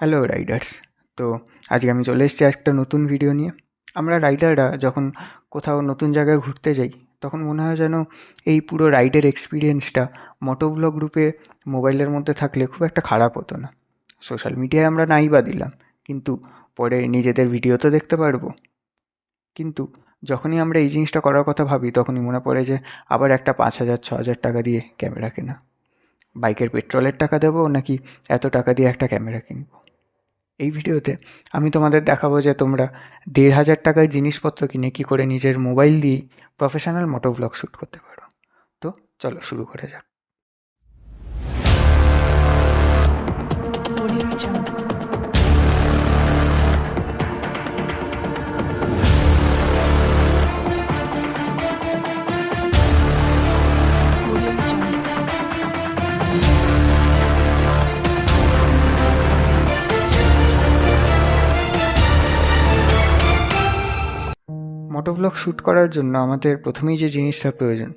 Hello Riders তো আজকে আমি চলে এসেছি একটা নতুন ভিডিও নিয়ে। আমরা রাইডাররা যখন কোথাও নতুন জায়গায় ঘুরতে যাই, তখন মনে হয় যেন এই পুরো রাইডের এক্সপিরিয়েন্সটা মোটোব্লগ গ্রুপে মোবাইলের মধ্যে থাকলে খুব একটা খারাপ হতো না। সোশ্যাল মিডিয়ায় আমরা নাই বা দিলাম, কিন্তু পরে নিজেদের ভিডিও তো দেখতে পারব। কিন্তু যখনই আমরা এই জিনিসটা করার কথা ভাবি, তখনই মনে পড়ে যে আবার একটা পাঁচ হাজার, ছ হাজার টাকা দিয়ে ক্যামেরা কেনা। বাইকের পেট্রোলের টাকা দেবো নাকি এত টাকা দিয়ে একটা ক্যামেরা কিনবো? এই ভিডিওতে আমি তোমাদের দেখাবো যে তোমরা দেড় হাজার টাকার জিনিসপত্র কিনে কী করে নিজের মোবাইল দিয়েই প্রফেশনাল মোটো ব্লগ শ্যুট করতে পারো। তো চলো শুরু করে যাক। মোটো ব্লগ শ্যুট করার জন্য আমাদের প্রথমেই যে জিনিসটা প্রয়োজন,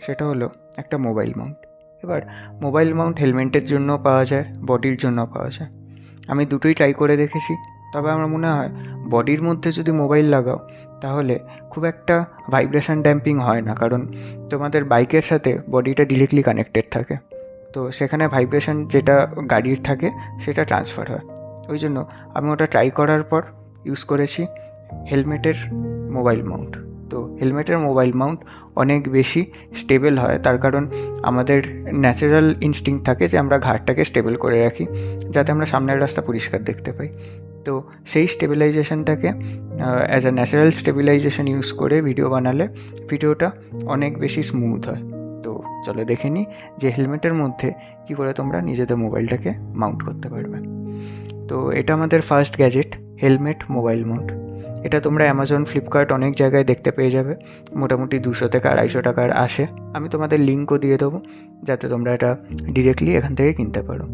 সেটা হলো একটা মোবাইল মাউন্ট এবার মোবাইল মাউন্ট হেলমেটের জন্য পাওয়া যায় বডির জন্য পাওয়া যায়। আমি দুটোই ট্রাই করে দেখেছি, তবে আমার মনে হয় বডির মধ্যে যদি মোবাইল লাগাও, তাহলে খুব একটা ভাইব্রেশন ড্যাম্পিং হয় না, কারণ তোমাদের বাইকের সাথে বডিটা ডিরেক্টলি কানেক্টেড থাকে। তো সেখানে ভাইব্রেশন যেটা গাড়ির থাকে, সেটা ট্রান্সফার হয়। ওই জন্য আমি ওটা ট্রাই করার পর ইউজ করেছি হেলমেটের মোবাইল মাউন্ট। তো হেলমেটের মোবাইল মাউন্ট অনেক বেশি স্টেবল হয়। তার কারণ আমাদের ন্যাচারাল ইনস্টিং থাকে যে আমরা ঘাটটাকে স্টেবল করে রাখি, যাতে আমরা সামনের রাস্তা পরিষ্কার দেখতে পাই। তো সেই স্টেবিলাইজেশনটাকে as a natural stabilisation use করে ভিডিও বানালে ভিডিওটা অনেক বেশি স্মুথ হয়। তো চলো দেখে নিই যে হেলমেটের মধ্যে কী করে তোমরা নিজেদের মোবাইলটাকে মাউন্ট করতে পারবে। তো এটা আমাদের first gadget helmet mobile mount. এটা তোমরা অ্যামাজন ফ্লিপকার্ট অনেক জায়গায় দেখতে পেয়ে যাবে। মোটামুটি দুশো থেকে আড়াইশো টাকার আসে। আমি তোমাদের লিঙ্কও দিয়ে দেবো, যাতে তোমরা এটা ডিরেক্টলি এখান থেকে কিনতে পারো।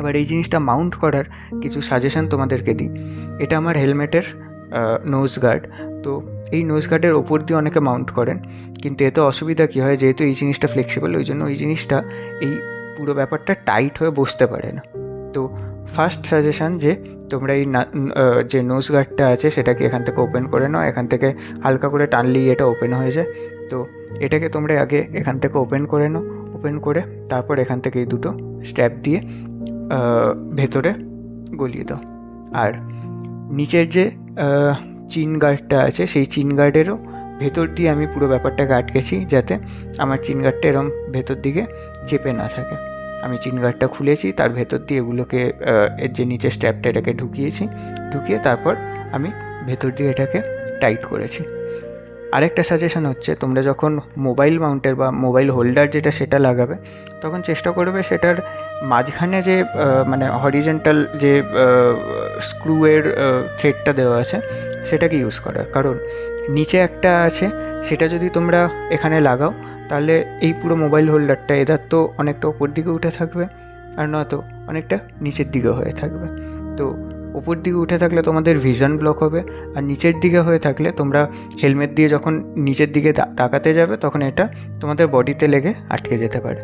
এবার এই জিনিসটা মাউন্ট করার কিছু সাজেশন তোমাদেরকে দিই। এটা আমার হেলমেটের নোজ গার্ড তো এই নোজ গার্ডের ওপর দিয়ে অনেকে মাউন্ট করেন। কিন্তু এতে অসুবিধা কী হয়, যেহেতু এই জিনিসটা ফ্লেক্সিবল ওই জন্য ওই জিনিসটা এই পুরো ব্যাপারটা টাইট হয়ে বসতে পারে না। তো ফার্স্ট সাজেশান যে তোমরা এই যে নোজ গার্ডটা আছে সেটাকে এখান থেকে ওপেন করে নাও। এখান থেকে হালকা করে টানলেই এটা ওপেন হয়ে যায়। তো এটাকে তোমরা আগে এখান থেকে ওপেন করে নাও। ওপেন করে তারপর এখান থেকে এই দুটো স্ট্র্যাপ দিয়ে ভেতরে গলিয়ে দাও। আর নিচের যে চিন গার্ডটা আছে সেই চিন গার্ডেরও ভেতর দিয়ে আমি পুরো ব্যাপারটাকে আটকেছি যাতে আমার চিন গার্ডটা এরম ভেতর দিকে চেপে না থাকে। আমি চিন গার্ডটা খুলেছি, তার ভেতর দিয়ে এগুলোকে এর যে নিচে স্ট্র্যাপটা এটাকে ঢুকিয়েছি, ঢুকিয়ে তারপর আমি ভেতর দিয়ে এটাকে টাইট করেছি। আরেকটা সাজেশন হচ্ছে, তোমরা যখন মোবাইল মাউন্টের বা মোবাইল হোল্ডার যেটা সেটা লাগাবে, তখন চেষ্টা করবে সেটার মাঝখানে যে মানে হরিজেন্টাল যে স্ক্রুয়ের থ্রেডটা দেওয়া আছে, সেটাকে ইউজ করার। কারণ নিচে একটা আছে, সেটা যদি তোমরা এখানে লাগাও তাহলে এই পুরো মোবাইল হোল্ডারটা এদার তো অনেকটা ওপর দিকে উঠে থাকবে আর নয়তো অনেকটা নিচের দিকে হয়ে থাকবে। তো ওপর দিকে উঠে থাকলে তোমাদের ভিশন ব্লক হবে আর নিচের দিকে হয়ে থাকলে তোমরা হেলমেট দিয়ে যখন নিচের দিকে তাকাতে যাবে তখন এটা তোমাদের বডিতে লেগে আটকে যেতে পারে।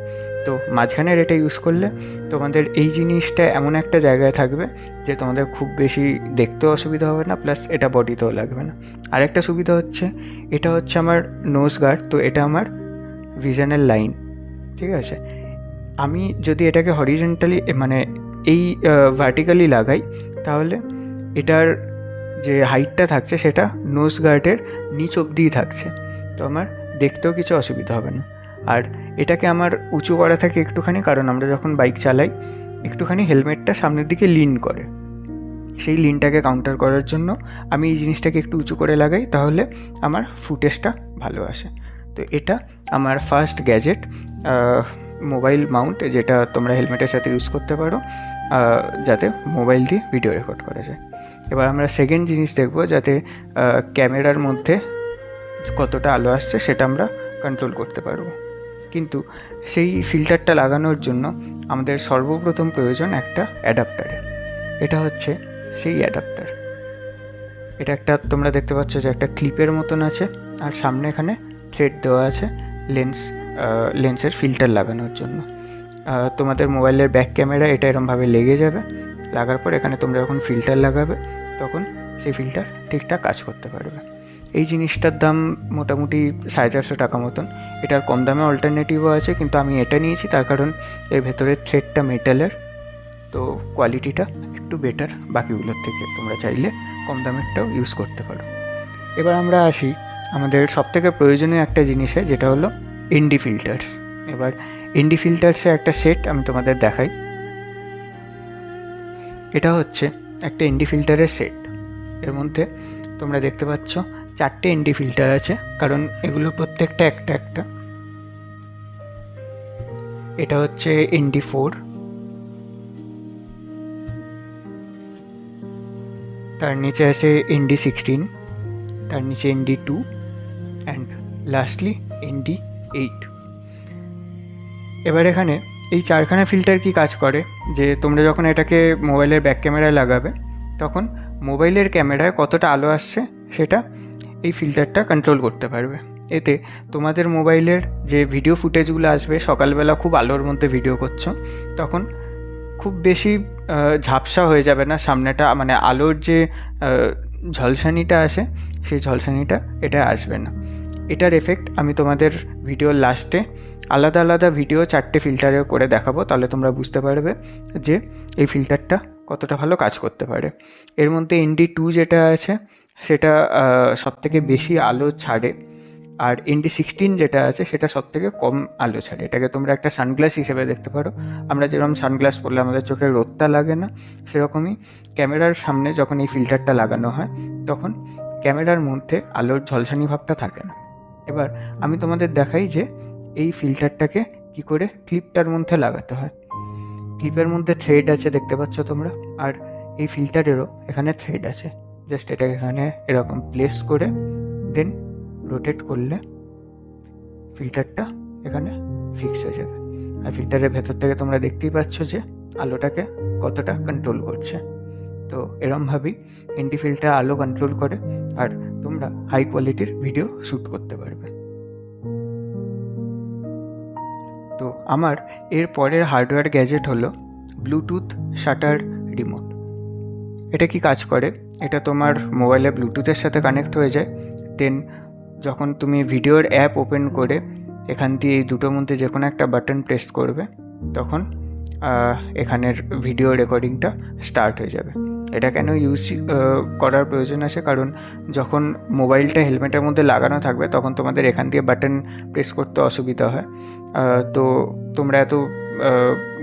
তো মাঝখানের এটা ইউজ করলে তোমাদের এই জিনিসটা এমন একটা জায়গায় থাকবে যে তোমাদের খুব বেশি দেখতেও অসুবিধা হবে না প্লাস এটা বডিতেও লাগবে না। আরেকটা সুবিধা হচ্ছে, এটা হচ্ছে আমার নোজ গার্ড তো এটা আমার ভিশনের লাইন ঠিক আছে? আমি যদি এটাকে হরিজেন্টালি মানে এই ভার্টিক্যালি লাগাই, তাহলে এটার যে হাইটটা থাকছে সেটা নোজ গার্ডের নিচ অবধিই থাকছে। তো আমার দেখতেও কিছু অসুবিধা হবে না। আর এটাকে আমার উঁচু করা থাকে একটুখানি, কারণ আমরা যখন বাইক চালাই, একটুখানি হেলমেটটা সামনের দিকে লিন করে। সেই লিনটাকে কাউন্টার করার জন্য আমি এই জিনিসটাকে একটু উঁচু করে লাগাই, তাহলে আমার ফুটেজটা ভালো আসে। তো এটা আমার ফার্স্ট গ্যাজেট মোবাইল মাউন্ট যেটা তোমরা হেলমেটের সাথে ইউজ করতে পারো যাতে মোবাইল দিয়ে ভিডিও রেকর্ড করা যায়। এবার আমরা সেকেন্ড জিনিস দেখব, যাতে ক্যামেরার মধ্যে কতটা আলো আসছে সেটা আমরা কন্ট্রোল করতে পারব। কিন্তু সেই ফিল্টারটা লাগানোর জন্য আমাদের সর্বপ্রথম প্রয়োজন একটা অ্যাডাপ্টারের এটা হচ্ছে সেই অ্যাডাপ্টার এটা একটা, তোমরা দেখতে পাচ্ছ যে একটা ক্লিপের মতন আছে, আর সামনে এখানে থ্রেড দেওয়া আছে লেন্স লেন্সের ফিল্টার লাগানোর জন্য। তোমাদের মোবাইলের ব্যাক ক্যামেরা এটা এরমভাবে লেগে যাবে। লাগার পর এখানে তোমরা যখন ফিল্টার লাগাবে, তখন সেই ফিল্টার ঠিকঠাক কাজ করতে পারবে। এই জিনিসটার দাম মোটামুটি সাড়ে চারশো টাকা মতন। এটার কম দামে অল্টারনেটিভও আছে, কিন্তু আমি এটা নিয়েছি, তার কারণ এর ভেতরের থ্রেডটা মেটালের তো কোয়ালিটিটা একটু বেটার বাকিগুলোর থেকে তোমরা চাইলে কম দামেরটাও ইউজ করতে পারো। এবার আমরা আসি আমাদের সবথেকে প্রয়োজনীয় একটা জিনিসে যেটা হলো ইন্ডি ফিল্টার্স এবার ইন্ডি ফিল্টার্সে একটা সেট আমি তোমাদের দেখাই। এটা হচ্ছে একটা ইন্ডি ফিল্টারের সেট এর মধ্যে তোমরা দেখতে পাচ্ছ চারটে ইন্ডি ফিল্টার আছে, কারণ এগুলো প্রত্যেকটা একটা একটা। এটা হচ্ছে ইন্ডি ফোর তার নিচে আছে ইন্ডি সিক্সটিন তার নিচে ND two and lastly ND eight এবার এখানে এই চারখানা ফিল্টার কি কাজ করে? যে তোমরা যখন এটাকে মোবাইলের ব্যাক ক্যামেরায় লাগাবে, তখন মোবাইলের ক্যামেরায় কতটা আলো আসছে সেটা এই ফিল্টারটা কন্ট্রোল করতে পারবে। এতে তোমাদের মোবাইলের যে ভিডিও ফুটেজগুলো আসবে, সকালবেলা খুব আলোর মধ্যে ভিডিও করছ, তখন খুব বেশি ঝাপসা হয়ে যাবে না সামনেটা মানে আলোর যে ঝলসানিটা আসে, সেই ঝলসানিটা এটা আসবে না। এটার এফেক্ট আমি তোমাদের ভিডিওর লাস্টে আলাদা আলাদা ভিডিও চারটে ফিল্টারে করে দেখাবো, তাহলে তোমরা বুঝতে পারবে যে এই ফিল্টারটা কতটা ভালো কাজ করতে পারে। এর মধ্যে এনডি টু যেটা আছে, সেটা সব থেকে বেশি আলো ছাড়ে। আর এনডি সিক্সটিন যেটা আছে, সেটা সব থেকে কম আলো ছাড়ে। এটাকে তোমরা একটা সানগ্লাস হিসেবে দেখতে পারো। আমরা যেরকম সানগ্লাস পরলে আমাদের চোখে রোদটা লাগে না, সেরকমই ক্যামেরার সামনে যখন এই ফিল্টারটা লাগানো হয়, তখন ক্যামেরার মধ্যে আলোর ঝলসানি ভাবটা থাকে না। এবার আমি তোমাদের দেখাই যে এই ফিল্টারটাকে কি করে ক্লিপটার মধ্যে লাগাতে হয়। ক্লিপের মধ্যে থ্রেড আছে দেখতে পাচ্ছ তোমরা, আর এই ফিল্টারেরও এখানে থ্রেড আছে। জাস্ট এটাকে এখানে এরকম প্লেস করে দেন রোটেট করলে ফিল্টারটা এখানে ফিক্স হয়ে যাবে। আর ফিল্টারের ভেতর থেকে তোমরা দেখতেই পাচ্ছ যে আলোটাকে কতটা কন্ট্রোল করছে। তো এরমভাবেই এন্টি ফিল্টার আলো কন্ট্রোল করে আর তোমরা হাই কোয়ালিটির ভিডিও শ্যুট করতে পারবে। তো আমার এর পরের হার্ডওয়্যার গ্যাজেট হলো ব্লুটুথ শাটার রিমোট এটা কি কাজ করে? এটা তোমার মোবাইলে ব্লুটুথের সাথে কানেক্ট হয়ে যায়। দেন যখন তুমি ভিডিওর অ্যাপ ওপেন করে এখান দিয়ে এই দুটোর মধ্যে যে কোনো একটা বাটন প্রেস করবে, তখন এখানের ভিডিও রেকর্ডিংটা স্টার্ট হয়ে যাবে। এটা কেন ইউজ করার প্রয়োজন আছে কারণ যখন মোবাইলটা হেলমেটের মধ্যে লাগানো থাকবে, তখন তোমাদের এখান দিয়ে বাটন প্রেস করতে অসুবিধা হয়। তো তোমরা এত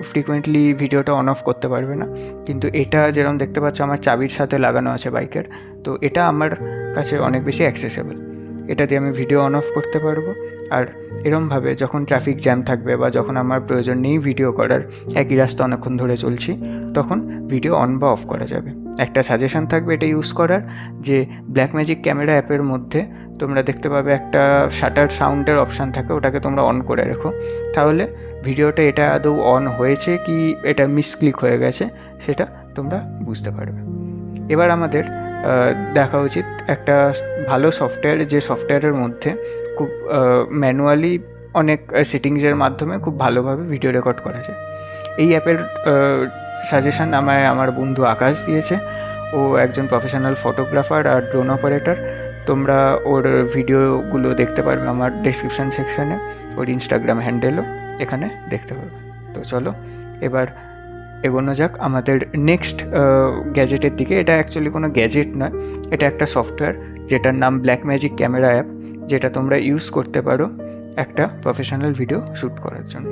ফ্রিকুয়েন্টলি ভিডিওটা অন অফ করতে পারবে না। কিন্তু এটা যেরকম দেখতে পাচ্ছ, আমার চাবির সাথে লাগানো আছে বাইকের তো এটা আমার কাছে অনেক বেশি অ্যাক্সেসেবল এটা দিয়ে আমি ভিডিও অন অফ করতে পারব। আর এরমভাবে যখন ট্রাফিক জ্যাম থাকবে বা যখন আমার প্রয়োজন নেই ভিডিও করার, একই রাস্তা অনেকক্ষণ ধরে চলছি, তখন ভিডিও অন বা অফ করা যাবে। একটা সাজেশন থাকবে এটা ইউজ করার যে ব্ল্যাক ম্যাজিক ক্যামেরা অ্যাপের মধ্যে তোমরা দেখতে পাবে একটা শাটার সাউন্ডের অপশান থাকে, ওটাকে তোমরা অন করে রেখো। তাহলে ভিডিওটা এটা আদৌ অন হয়েছে কি এটা মিসক্লিক হয়ে গেছে, সেটা তোমরা বুঝতে পারবে। এবার আমাদের দেখা উচিত একটা ভালো সফটওয়্যার যে সফটওয়্যারের মধ্যে খুব ম্যানুয়ালি অনেক সেটিংসের মাধ্যমে খুব ভালোভাবে ভিডিও রেকর্ড করা যায়। এই অ্যাপের সাজেশন আমায় আমার বন্ধু আকাশ দিয়েছে। ও একজন প্রফেশনাল ফটোগ্রাফার আর ড্রোন অপারেটর তোমরা ওর ভিডিওগুলো দেখতে পারবে আমার ডেসক্রিপশন সেকশানে ওর ইনস্টাগ্রাম হ্যান্ডেলও এখানে দেখতে পারবে। তো চলো, এবার এগোনো যাক। আমাদের নেক্সট গ্যাজেটের দিকে। এটা অ্যাকচুয়ালি কোনো গ্যাজেট নয়, এটা একটা সফটওয়্যার যেটার নাম ব্ল্যাক ম্যাজিক ক্যামেরা অ্যাপ যেটা তোমরা ইউজ করতে পারো একটা প্রফেশনাল ভিডিও শ্যুট করার জন্য।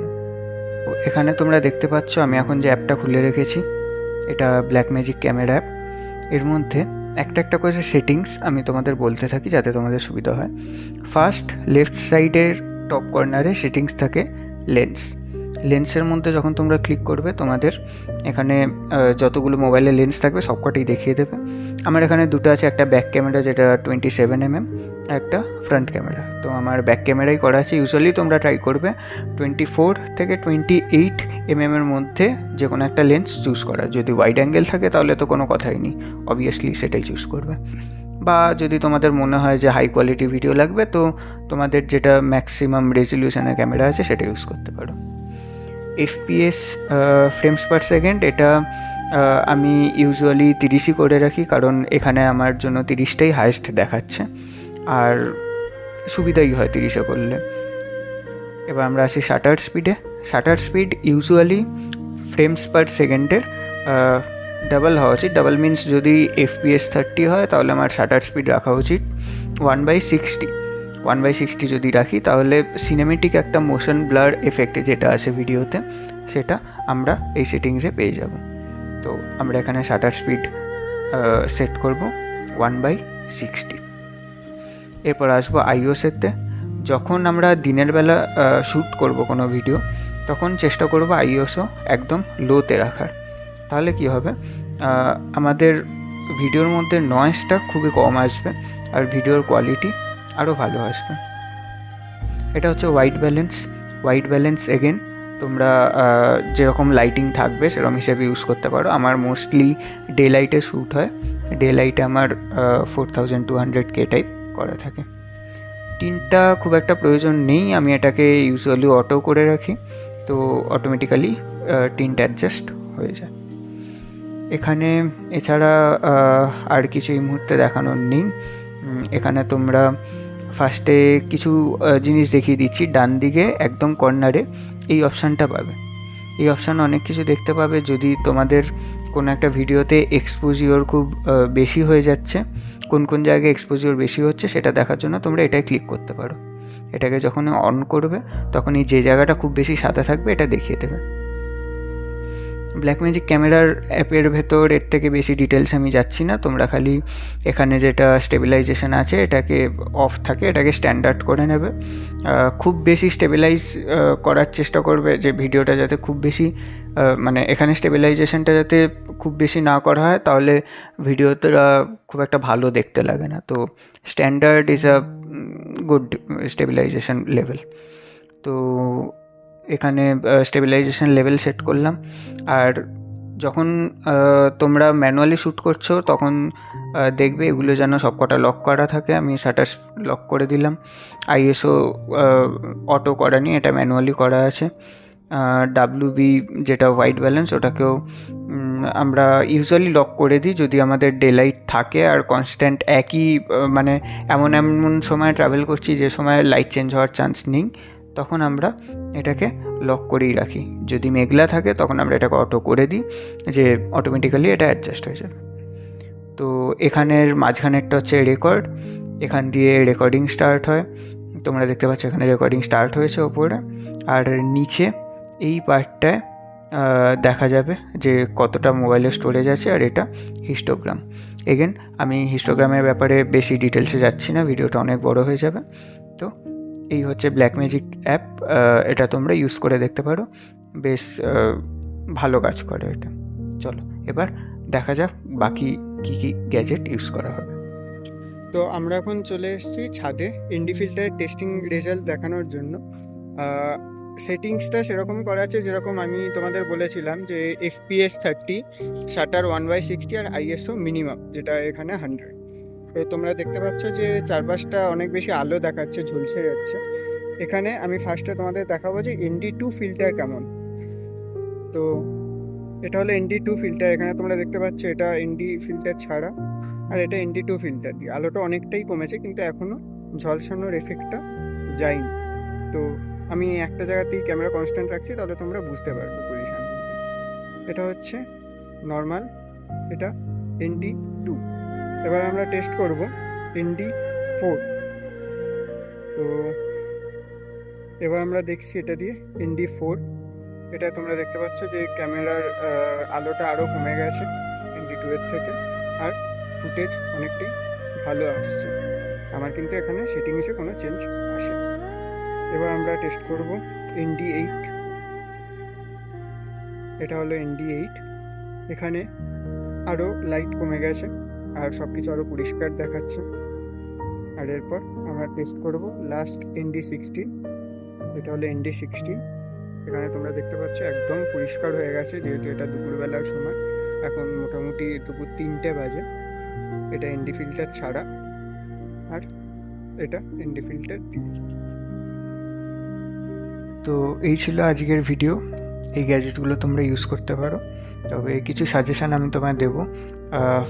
এখানে তোমরা দেখতে পাচ্ছ, আমি এখন যে অ্যাপটা খুলে রেখেছি, এটা ব্ল্যাক ম্যাজিক ক্যামেরা অ্যাপ এর মধ্যে একটা একটা করে সেটিংস আমি তোমাদের বলতে থাকি যাতে তোমাদের সুবিধা হয়। ফার্স্ট লেফট সাইডের টপ কর্নারে সেটিংস থাকে লেন্স লেন্সের মধ্যে যখন তোমরা ক্লিক করবে, তোমাদের এখানে যতগুলো মোবাইলের লেন্স থাকবে, সবকটাই দেখিয়ে দেবে। আমার এখানে দুটো আছে, একটা ব্যাক ক্যামেরা যেটা টোয়েন্টি সেভেন এমএম একটা ফ্রন্ট ক্যামেরা তো আমার ব্যাক ক্যামেরাই করা আছে। ইউজুয়ালি তোমরা ট্রাই করবে টোয়েন্টি ফোর থেকে টোয়েন্টি এইট এমএম এর মধ্যে যে কোনো একটা লেন্স চুজ করা যদি ওয়াইড অ্যাঙ্গেল থাকে, তাহলে তো কোনো কথাই নেই। অবভিয়াসলি সেটাই চুজ করবে। বা যদি তোমাদের মনে হয় যে হাই কোয়ালিটি ভিডিও লাগবে, তো তোমাদের যেটা ম্যাক্সিমাম রেজলিউশনের ক্যামেরা আছে, সেটা ইউজ করতে পারো। এফপিএস ফ্রেমস পার সেকেন্ড এটা আমি ইউজুয়ালি তিরিশই করে রাখি, কারণ এখানে আমার জন্য তিরিশটাই হায়েস্ট দেখাচ্ছে। আর সুবিধাই হয় তিরিশে করলে। এবার আমরা আসি শাটার স্পিডে shutter speed usually frames per সেকেন্ডের ডাবল হওয়া উচিত। ডাবল মিন্স যদি এফপিএস থার্টি হয়, তাহলে আমার শাটার স্পিড রাখা উচিত। One by sixty one by sixty যদি রাখি, তাহলে সিনেমেটিক একটা মোশন ব্লার এফেক্টে যেটা আছে ভিডিওতে, সেটা আমরা এই সেটিংসে পেয়ে যাব। তো আমরা এখানে শাটার স্পিড সেট করব ওয়ান বাই সিক্সটি এরপর আসব আইওসেতে যখন আমরা দিনের বেলা শ্যুট করব কোনো ভিডিও তখন চেষ্টা করব আইওসও একদম লোতে রাখার। তাহলে কি হবে? আমাদের ভিডিওর মধ্যে নয়েজটা খুবই কম আসবে, আর ভিডিওর কোয়ালিটি আরও ভালো আসবে। এটা হচ্ছে white balance white balance again তোমরা যেরকম লাইটিং থাকবে, সেরকম হিসেবে ইউজ করতে পারো। আমার মোস্টলি ডে লাইটে শ্যুট হয়। ডে লাইটে আমার four thousand two hundred K type করা থাকে। টিনটা খুব একটা প্রয়োজন নেই। আমি এটাকে ইউজুয়ালি অটো করে রাখি। তো অটোমেটিক্যালি টিনটা অ্যাডজাস্ট হয়ে যায়। এখানে, এছাড়া আর কিছু এই মুহূর্তে দেখানোর নেই। এখানে তোমরা ফার্স্টে কিছু জিনিস দেখিয়ে দিচ্ছি। ডান দিকে, একদম কর্নারে এই অপশানটা পাবে। এই অপশানে অনেক কিছু দেখতে পাবে। যদি তোমাদের কোনো একটা ভিডিওতে এক্সপোজিওর খুব বেশি হয়ে যাচ্ছে, কোন কোন জায়গায় এক্সপোজিওর বেশি হচ্ছে, সেটা দেখার জন্য তোমরা এটাই ক্লিক করতে পারো। এটাকে যখন অন করবে, তখনই যে জায়গাটা খুব বেশি সাদা থাকবে, এটা দেখিয়ে দেবে। ব্ল্যাক ম্যাজিক ক্যামেরার অ্যাপের ভেতর এর থেকে বেশি ডিটেলস আমি যাচ্ছি না। তোমরা খালি এখানে যেটা স্টেবিলাইজেশন আছে, এটাকে অফ থাকে, এটাকে স্ট্যান্ডার্ড করে নেবে। খুব বেশি স্টেবিলাইজ করার চেষ্টা করবে যে ভিডিওটা যাতে খুব বেশি মানে এখানে স্টেবিলাইজেশনটা যাতে খুব বেশি না করা হয়, তাহলে ভিডিওটা খুব একটা ভালো দেখতে লাগে না। তো standard is a good stabilisation level তো এখানে স্টেবিলাইজেশন লেভেল সেট করলাম। আর যখন তোমরা ম্যানুয়ালি শ্যুট করছ, তখন দেখবে এগুলো যেন সবকটা লক করা থাকে। আমি শাটার লক করে দিলাম। আইএসও অটো করা নিয়ে এটা ম্যানুয়ালি করা আছে। ডাব্লিউ বি যেটা হোয়াইট ব্যালেন্স ওটাকেও আমরা ইউজুয়ালি লক করে দিই যদি আমাদের ডে লাইট থাকে। আর কনস্ট্যান্ট একই মানে এমন এমন সময় ট্রাভেল করছি যে সময় লাইট চেঞ্জ হওয়ার চান্স নেই। তখন আমরা এটাকে লক করেই রাখি। যদি মেঘলা থাকে, তখন আমরা এটাকে অটো করে দিই, যে অটোমেটিক্যালি এটা অ্যাডজাস্ট হয়ে যাবে। তো এখানের মাঝখানেরটা হচ্ছে রেকর্ড এখান দিয়ে রেকর্ডিং স্টার্ট হয়। তোমরা দেখতে পাচ্ছ এখানে রেকর্ডিং স্টার্ট হয়েছে ওপরে। আর নিচে এই পার্টটায় দেখা যাবে যে কতটা মোবাইলের স্টোরেজ আছে আর এটা হিস্টোগ্রাম এগেন আমি হিস্টোগ্রামের ব্যাপারে বেশি ডিটেলসে যাচ্ছি না, ভিডিওটা অনেক বড় হয়ে যাবে। তো এই হচ্ছে ব্ল্যাক ম্যাজিক অ্যাপ এটা তোমরা ইউজ করে দেখতে পারো। বেশ ভালো কাজ করে এটা। চলো, এবার দেখা যাক বাকি কী কী গ্যাজেট ইউজ করা হবে। তো আমরা এখন চলে এসেছি ছাদে ইন্ডি ফিল্টারের টেস্টিং রেজাল্ট দেখানোর জন্য। সেটিংসটা সেরকমই করা আছে, যেরকম আমি তোমাদের বলেছিলাম যে FPS thirty shutter one by sixty R ISO minimum যেটা এখানে হান্ড্রেড তো তোমরা দেখতে পাচ্ছ যে চারপাশটা অনেক বেশি আলো দেখাচ্ছে ঝলসে যাচ্ছে। এখানে আমি ফার্স্টে তোমাদের দেখাবো যে এনডি টু ফিল্টার কেমন। তো এটা হলো এনডি টু ফিল্টার এখানে তোমরা দেখতে পাচ্ছ এটা এনডি ফিল্টার ছাড়া, আর এটা এনডি টু ফিল্টার দিয়ে। আলোটা অনেকটাই কমেছে, কিন্তু এখনও ঝলসানোর এফেক্টটা যায়নি। তো আমি একটা জায়গাতেই ক্যামেরা কনস্ট্যান্ট রাখছি, তাহলে তোমরা বুঝতে পারবে পজিশন এটা হচ্ছে নর্মাল এটা এনডি টু এবার আমরা টেস্ট করব এনডি ফোর তো এবার আমরা দেখছি এটা দিয়ে এনডি ফোর এটা তোমরা দেখতে পাচ্ছ যে ক্যামেরার আলোটা আরও কমে গেছে এনডি টু এর থেকে। আর ফুটেজ অনেকটাই ভালো আসছে। আমার কিন্তু এখানে সেটিংসে কোনো চেঞ্জ আসে এবার আমরা টেস্ট করব এনডি এইট এটা হলো এনডি এইট এখানে আরও লাইট কমে গেছে। আর সব কিছু আরও পরিষ্কার দেখাচ্ছে। আর এরপর আমরা টেস্ট করব লাস্ট এনডি সিক্সটিন এটা হলো এনডি সিক্সটিন এখানে তোমরা দেখতে পাচ্ছ একদম পরিষ্কার হয়ে গেছে, যেহেতু এটা দুপুরবেলার সময়। এখন মোটামুটি দুপুর তিনটে বাজে। এটা এনডি ফিল্টার ছাড়া। আর এটা এনডি ফিল্টার দিয়ে। তো এই ছিল আজকের ভিডিও এই গ্যাজেটগুলো তোমরা ইউজ করতে পারো। তবে কিছু সাজেশান আমি তোমায় দেবো।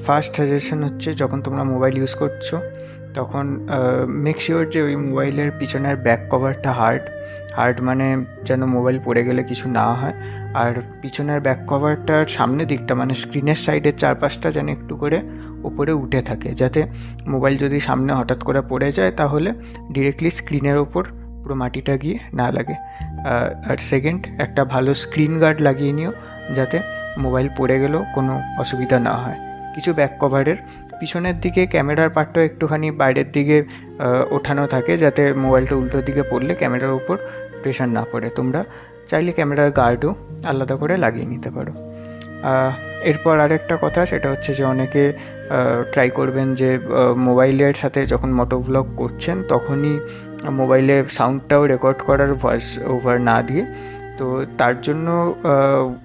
ফার্স্ট সাজেশন হচ্ছে যখন তোমরা মোবাইল ইউজ করছ, তখন মেক শিওর যে ওই মোবাইলের পিছনের ব্যাক কভারটা হার্ড হার্ড মানে যেন মোবাইল পড়ে গেলে কিছু না হয়। আর পিছনের ব্যাক কভারটার সামনের দিকটা মানে স্ক্রিনের সাইডের চারপাশটা যেন একটু করে উপরে উঠে থাকে, যাতে মোবাইল যদি সামনে হঠাৎ করে পড়ে যায়, তাহলে ডিরেক্টলি স্ক্রিনের ওপর পুরো মাটিটা গিয়ে না লাগে। আর সেকেন্ড একটা ভালো স্ক্রিন গার্ড লাগিয়ে নিও, যাতে মোবাইল পড়ে গেলেও কোনো অসুবিধা না হয়। কিছু ব্যাক কভারের পিছনের দিকে ক্যামেরার পার্টটা একটুখানি বাইরের দিকে ওঠানো থাকে যাতে মোবাইলটা উল্টো দিকে পড়লে ক্যামেরার উপর প্রেশার না পড়ে। তোমরা চাইলে ক্যামেরার গার্ডও আলাদা করে লাগিয়ে নিতে পারো। এরপর আরেকটা কথা, সেটা হচ্ছে যে অনেকে ট্রাই করবেন যে মোবাইলের সাথে যখন মোটো ভ্লগ করছেন, তখনই মোবাইলে সাউন্ডটাও রেকর্ড করার ভয়েস ওভার না দিয়ে তো তার জন্য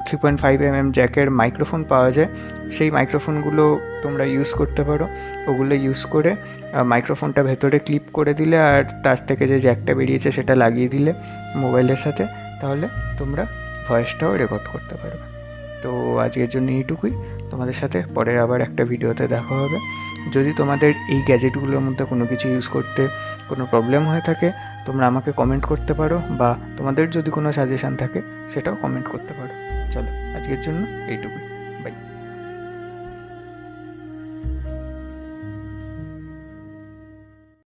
three point five M M জ্যাকের microphone পাওয়া যায়। সেই মাইক্রোফোনগুলো তোমরা ইউজ করতে পারো। ওগুলো ইউজ করে মাইক্রোফোনটা ভেতরে ক্লিপ করে দিলে আর তার থেকে যে জ্যাকটা বেরিয়েছে সেটা লাগিয়ে দিলে মোবাইলের সাথে, তাহলে তোমরা ভয়েসটাও রেকর্ড করতে পারবে। তো আজকের জন্য এইটুকুই। তোমাদের সাথে পরের আবার একটা ভিডিওতে দেখা হবে। যদি তোমাদের এই গ্যাজেটগুলোর মধ্যে কোনো কিছু ইউজ করতে কোনো প্রবলেম হয়ে থাকে তোমরা আমাকে কমেন্ট করতে পারো বা তোমাদের যদি কোনো সাজেশান থাকে, সেটাও কমেন্ট করতে পারো। চলো, আজকের জন্য এইটুকুই।